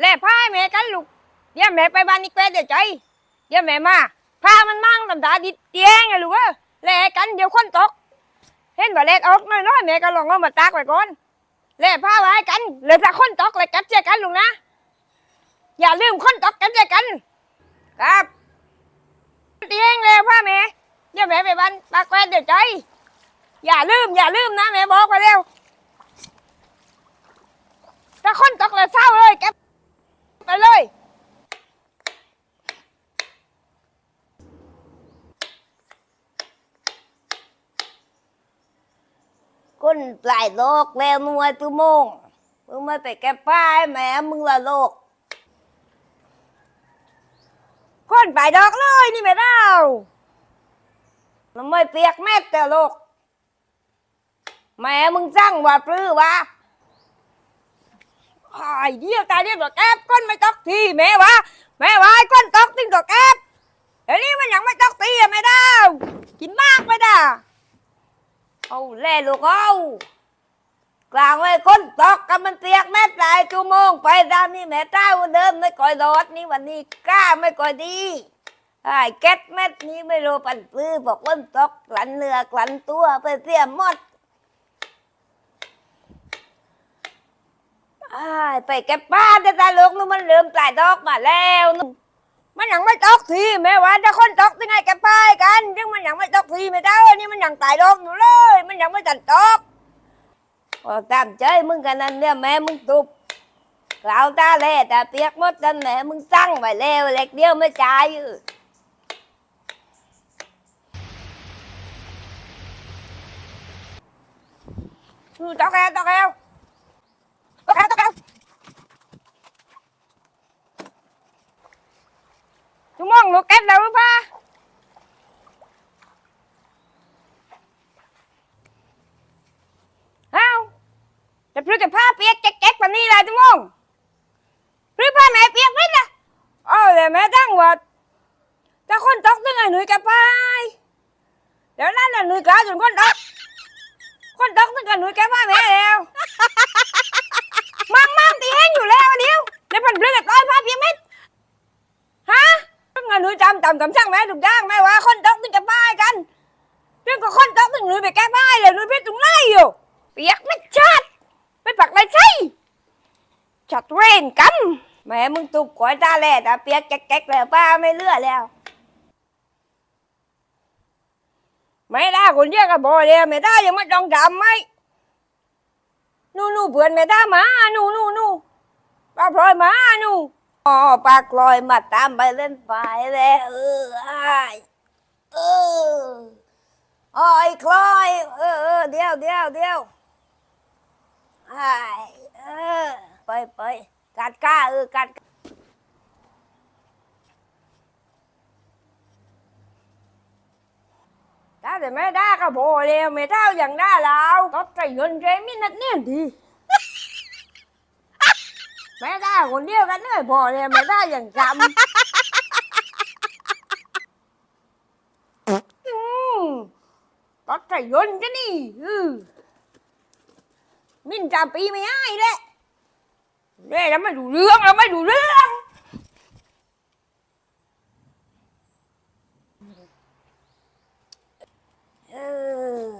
และพาแม่กันลูกเดี๋ยวแม่ไปบ้านนี่แกเดี๋ยวใจเดี๋ยวแม่มาพามันมั่งลำตาดิเตียงไงลูกเอ้ยแลกกันเดี๋ยวคนตก เห็นว่าแลกออกน้อยๆแม่ก็ลองเอามาตากไว้ก่อนแลกผ้าไว้กันเหลือแต่คนตกเลยกัดเจอกันลูกนะ อย่าลืมคนตกกันเจอกัน ครับเตียงแล้วพ่อแม่เดี๋ยวแม่ไปบ้านปากแควเดี๋ยวใจอย่าลืมอย่าลืมนะแม่บอกไปเร็วถ้าคนตกเลยเศร้าเลยแกไปเลย คนปลายโลกแล้วมึงว่าตุโมงมึงไม่ไปแก้ป้ายแม่มึงละโลก คนไปดอกเลยนี่แม่เล่ามันไม่เปียกแม่แต่โลก แม่มึงสั่งว่าปลื้อวะไอ้เดียวตายเดียวตัวแก๊บก้นไม่ตอกทีแม่วะแม่วะก้นตกติ้งตัวแก๊บเดี๋ยวนี้มันยังไม่ตอกทีอะแม่เล่ากินมากไปด่า เอาแล่ลูกเอากลางไว้คนตอกกับมันเปียกแม่ปลายชั่วโมงไปดามนี่แม่เต้าเดิมไม่ก่อยรอดนี่วันนี้กล้าไม่ก่อยดีไอ้แก๊สแม่นี้ไม่รู้ปันปื้อบอกว่าตอกกลันเนื้อกลันตัวไปเสียหมดอ้ไปแกป้าแต่ตาลูกนู่นมันเริ่มตายดอกมาแล้วนู่มันยังไม่ตกทีแม่วะถ้าคนตกยังไง ยังมันยังไม่ตกทีไม่เท่านี่มันยังตายดอกอยู่เลย มันยังไม่ตัดตกพอตามใจมึงกันนั่นเนี่ยแม่มึงตุบกล่าวตาแล่ตาเปียกหมดนั่นแม่มึงสั่งไว้แล้วเล็กเดียวไม่จ่ายอยู่อือกแล้วตกแล้วตกแล้วตกแล้วจุมองลูกแก๊บแล้วหรือเปล่าเอ้า จะพลือกับผ้าเปียกแจ๊กๆแบบนี้เลยจุมองพลือผ้าแม่เปียกไหมล่ะเอ๋อเลยแม่ตั้งว่าถ้าคนตกยังไงหนุ่ยกับไปเดี๋ยวนั้นน่ะหนุ่ยกล้าจนคนตกคนตกตั้งแต่หนุ่ยแก้ผ้าแม่แล้วมั่งมั่งตีแห้งอยู่แล้วอันเดียวในพันเปลือกกับต้อยผ้าเพียงเม็ดฮะตั้งแต่หนุ่ยจำจำจำช่างแม่ถูกย่างแม่ว่าคนตกตั้งแต่ป้ายกันเรื่องก็คนตกตั้งหนุ่ยไปแก้ไปเลยหนุ่ยเพชรตรงไหนอยู่เปียกไม่ชัดไปปักอะไรใช่ จัดเวรกรรมแม่มึงตุบขอยตาแล่ตาเปียกแจ๊กๆแล้วป้าไม่เลือแล้ว ไม่ได้คนเดียวกับบ่เลยไม่ได้ยังไม่ต้องจำไหมนู่นนู่นเพื่อนไม่ได้มานู่นนู่นู่ป้าพลอยมานู่นอ๋อปากลอยมาตามไปเล่นไปแล้วเอออ้ยเอออ๋อไอ้คลอยเออเออเดียวเดียวเดียวอ้า ไปไปกัดก้าเออกัดถ้าแต่ไม่ได้ก็พอแล้วไม่เท่าอย่างได้แล้วก็ใจเงินใจมินัดเนี่ยดีไม่ได้คนเดียวกันเลยพอแล้วไม่ได้อย่างจำก็ใจเงินจะนี่มินจำปีไม่ให้เลย เนี่เราไม่ดูเรื่องเราไม่ดูเรื่อง เออ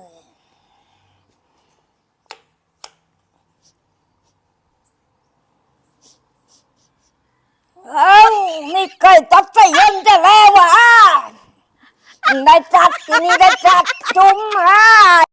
เอ้านี่เคยจับใจเย็นจะแล้ววะได้จัดทีนี้ได้จัดจุ่มฮะ